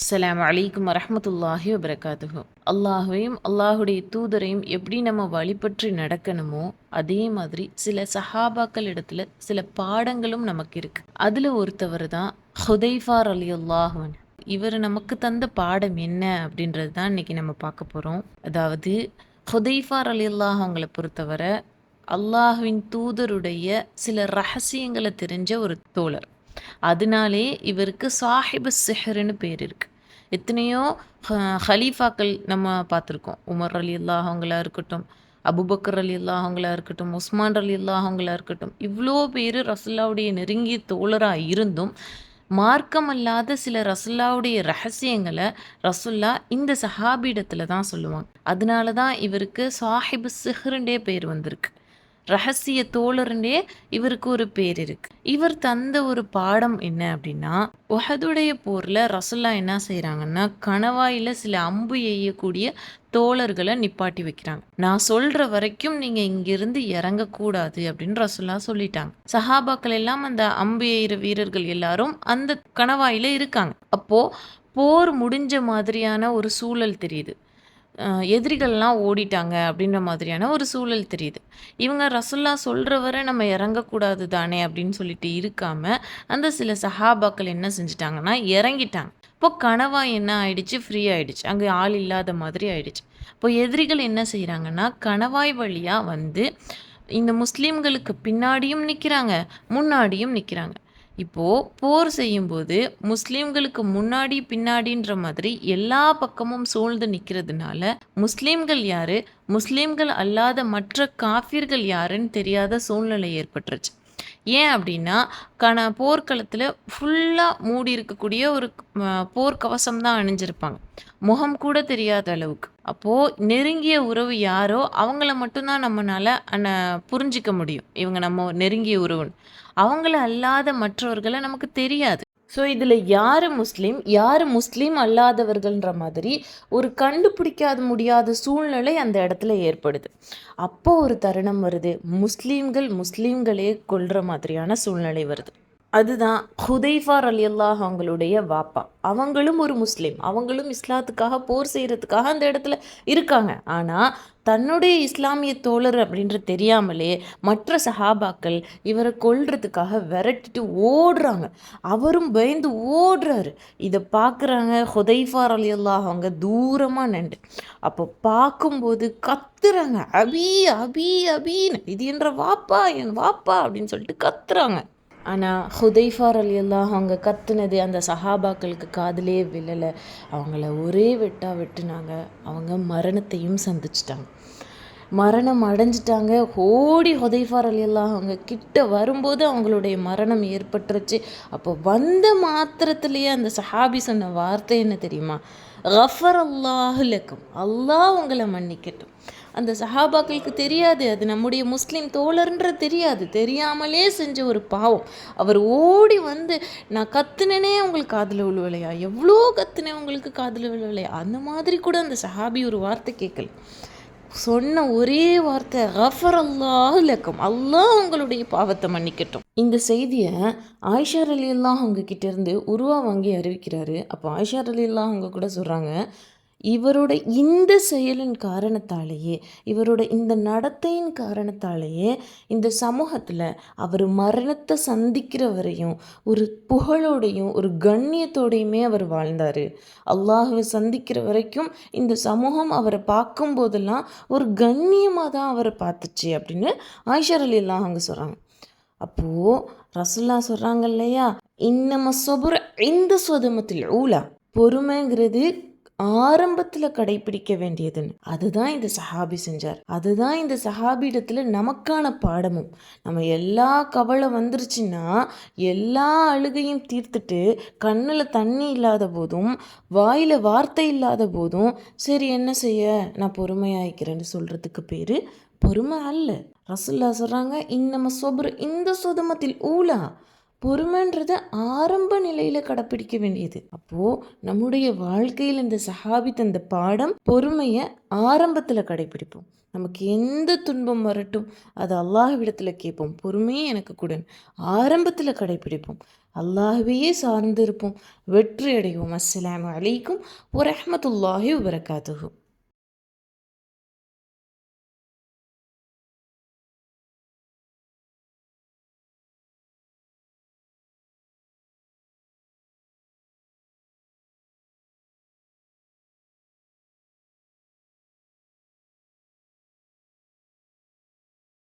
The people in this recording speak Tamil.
அஸ்லாம் வலைக்கம் வரமத்துல்லாஹி வபரகாத்துஹு. அல்லாஹையும் அல்லாஹுடைய தூதரையும் எப்படி நம்ம வழிபற்றி நடக்கணுமோ அதே மாதிரி சில சஹாபாக்கள் இடத்துல சில பாடங்களும் நமக்கு இருக்கு. அதில் ஒருத்தவர் தான் ஹுதைஃபார் அலி அல்லாஹுவன் இவர் நமக்கு தந்த பாடம் என்ன அப்படின்றது தான் இன்னைக்கு நம்ம பார்க்க போகிறோம் அதாவது ஹுதைஃபார் அலி அல்லாஹ் அவங்கள பொறுத்தவரை அல்லாஹுவின் தூதருடைய சில ரகசியங்களை தெரிஞ்ச ஒரு தோழர். அதனாலே இவருக்கு சாஹிபு சிஹர்னு பேர் இருக்கு. எத்தனையோ ஹ- ஹலீஃபாக்கள் நம்ம பார்த்துருக்கோம். உமர் அலி அல்லாஹ் இருக்கட்டும் அபுபக்கர் அலி அல்லாஹ் இருக்கட்டும் உஸ்மான் அலி அல்லாஹ் இருக்கட்டும் இவ்வளோ பேர் ரசுல்லாவுடைய நெருங்கிய தோழராக இருந்தும் மார்க்கமல்லாத சில ரசுல்லாவுடைய ரகசியங்களை ரசுல்லா இந்த சஹாபிடத்தில் தான் சொல்லுவாங்க. அதனால தான் இவருக்கு சாஹிபு சிஹ்ருண்டே பேர் வந்திருக்கு. ரகசிய தோழர்னே இவருக்கு ஒரு பேர் இருக்கு. இவர் தந்த ஒரு பாடம் என்ன அப்படின்னா உஹதுடைய போர்ல ரசுல்லா என்ன செய்கிறாங்கன்னா கணவாயில சில அம்பு எய்யக்கூடிய தோழர்களை நிப்பாட்டி வைக்கிறாங்க. நான் சொல்ற வரைக்கும் நீங்க இங்கிருந்து இறங்கக்கூடாது அப்படின்னு ரசுல்லா சொல்லிட்டாங்க. சஹாபாக்கள் எல்லாம் அந்த அம்பு எய்கிற வீரர்கள் எல்லாரும் அந்த கணவாயில இருக்காங்க. அப்போ போர் முடிஞ்ச மாதிரியான ஒரு சூழல் தெரியுது. எதிரிகள்லாம் ஓடிட்டாங்க அப்படின்ற மாதிரியான ஒரு சூழல் தெரியுது. இவங்க ரசுல்லா சொல்கிற வரை நம்ம இறங்கக்கூடாது தானே அப்படின்னு சொல்லிட்டு இருக்காம அந்த சில சஹாபாக்கள் என்ன செஞ்சிட்டாங்கன்னா இறங்கிட்டாங்க. இப்போ கனவா என்ன ஆயிடுச்சு? ஃப்ரீ ஆயிடுச்சு. அங்கே ஆள் இல்லாத மாதிரி ஆயிடுச்சு. இப்போ எதிரிகள் என்ன செய்கிறாங்கன்னா கணவாய் வழியாக வந்து இந்த முஸ்லீம்களுக்கு பின்னாடியும் நிற்கிறாங்க முன்னாடியும் நிற்கிறாங்க இப்போது போர் செய்யும்போது முஸ்லீம்களுக்கு முன்னாடி பின்னாடின்ற மாதிரி எல்லா பக்கமும் சூழ்ந்து நிற்கிறதுனால முஸ்லீம்கள் யாரு? முஸ்லீம்கள் அல்லாத மற்ற காஃபிர்கள் யாருன்னு தெரியாத சூழ்நிலை ஏற்பட்டுருச்சு. ஏன் அப்படின்னா கண போர்க்களத்தில் ஃபுல்லாக மூடி இருக்கக்கூடிய ஒரு போர்க்கவசம் தான் அணிஞ்சிருப்பாங்க. முகம் கூட தெரியாத அளவுக்கு. அப்போது நெருங்கிய உறவு யாரோ அவங்கள மட்டும்தான் நம்மளால் அண்ண புரிஞ்சிக்க முடியும். இவங்க நம்ம நெருங்கிய உறவுன்னு. அவங்கள அல்லாத மற்றவர்களை நமக்கு தெரியாது. ஸோ இதில் யார் முஸ்லீம்? யார் முஸ்லீம் அல்லாதவர்கள்ன்ற மாதிரி ஒரு கண்டுபிடிக்காத முடியாத சூழ்நிலை அந்த இடத்துல ஏற்படுது. அப்போ ஒரு தருணம் வருது. முஸ்லீம்கள் முஸ்லீம்களே கொள்கிற மாதிரியான சூழ்நிலை வருது. அதுதான் ஹுதைஃபார் அலி அல்லாஹ் அவங்களுடைய வாப்பா. அவங்களும் ஒரு முஸ்லீம். அவங்களும் இஸ்லாத்துக்காக போர் செய்கிறதுக்காக அந்த இடத்துல இருக்காங்க. ஆனால் தன்னுடைய இஸ்லாமிய தோழர் அப்படின்ற தெரியாமலே மற்ற சஹாபாக்கள் இவரை கொல்றதுக்காக விரட்டிட்டு ஓடுறாங்க. அவரும் பயந்து ஓடுறாரு. இதை பார்க்குறாங்க ஹுதைஃபார் அலி அல்லாஹ் அவங்க தூரமாக நின்று. அப்போ பார்க்கும்போது கத்துறாங்க. அபி அபி அபின்னு. இது என்ற வாப்பா என் வாப்பா அப்படின்னு சொல்லிட்டு கத்துறாங்க. ஆனால் ஹுதைஃபார் அலி அல்லாஹ் அவங்க கத்துனது அந்த சஹாபாக்களுக்கு காதலே விழலை. அவங்கள ஒரே வெட்டா வெட்டுனாங்க. அவங்க மரணத்தையும் சந்திச்சிட்டாங்க. மரணம் அடைஞ்சிட்டாங்க. ஓடி ஹுதைஃபார் அலி அல்லாஹ் அவங்க கிட்ட வரும்போது அவங்களுடைய மரணம் ஏற்பட்டுருச்சு. அப்போ வந்த மாத்திரத்துலேயே அந்த சஹாபி சொன்ன வார்த்தை என்ன தெரியுமா? கஃபர் அல்லாஹுலக்கும் அல்லாஹ் உங்களை மன்னிக்கட்டும். அந்த சஹாபாக்களுக்கு தெரியாது. அது நம்முடைய முஸ்லீம் தோழர்ன்ற தெரியாது. தெரியாமலே செஞ்ச ஒரு பாவம். அவர் ஓடி வந்து நான் கத்துனனே உங்களுக்கு காதில் விழுவலையா? எவ்வளோ கத்துனேன் உங்களுக்கு காதில் விழுவலையா? அந்த மாதிரி கூட அந்த சஹாபி ஒரு வார்த்தை கேட்கல. சொன்ன ஒரே வார்த்தை கஃபர் அல்லாஹ் லக்கம். அல்லாஹ் உங்களுடைய பாவத்தை மன்னிக்கட்டும். இந்த செய்தியை ஆயிஷார் அலி அல்லாஹ் அவங்க கிட்டேருந்து உருவா வாங்கி அறிவிக்கிறாரு. அப்போ ஆயிஷார் அலி அல்லாஹ் அவங்க கூட சொல்கிறாங்க இவரோட இந்த செயலின் காரணத்தாலேயே இவரோட இந்த நடத்தையின் காரணத்தாலேயே இந்த சமூகத்தில் அவர் மரணத்தை சந்திக்கிற வரையும் ஒரு புகழோடையும் ஒரு கண்ணியத்தோடையுமே அவர் வாழ்ந்தார். அல்லாஹுவை சந்திக்கிற வரைக்கும் இந்த சமூகம் அவரை பார்க்கும்போதெல்லாம் ஒரு கண்ணியமாக தான் அவரை பார்த்துச்சு அப்படின்னு ஆயிஷர் அலி எல்லாம் அங்கே சொல்கிறாங்க அப்போது ரசுல்லா சொல்கிறாங்க இல்லையா? இன்னம சொபுர இந்த சொதமத்தில் ஊலா. பொறுமைங்கிறது ஆரம்பத்தில் கடைபிடிக்க வேண்டியதுன்னு. அதுதான் இந்த சஹாபி செஞ்சார். அதுதான் இந்த சஹாபிடத்தில் நமக்கான பாடமும். நம்ம எல்லா கவலை வந்துருச்சுன்னா எல்லா அழுகையும் தீர்த்துட்டு கண்ணில் தண்ணி இல்லாத போதும் வாயில் வார்த்தை இல்லாத போதும் சரி என்ன செய்ய? நான் பொறுமையாயிக்கிறேன்னு சொல்கிறதுக்கு பேர் பொறுமை அல்ல. ரசுல்லா சொல்கிறாங்க இன்னம சொபர் இந்த சொதமத்தில் ஊலா. பொறுமைன்றது ஆரம்ப நிலையில் கடைப்பிடிக்க வேண்டியது. அப்போது நம்முடைய வாழ்க்கையில் இந்த சஹாபி தந்த பாடம் பொறுமையை ஆரம்பத்தில் கடைப்பிடிப்போம். நமக்கு எந்த துன்பம் வரட்டும் அது அல்லாஹ்விடத்தில் கேட்போம். பொறுமையே எனக்கு கூட ஆரம்பத்தில் கடைப்பிடிப்போம். அல்லாஹ்வையே சார்ந்து இருப்போம் வெற்றி அடைவோம் அஸ்ஸலாமு அலைக்கும் ஒரு அஹமத்துல்லாஹி வரகாத்துகும்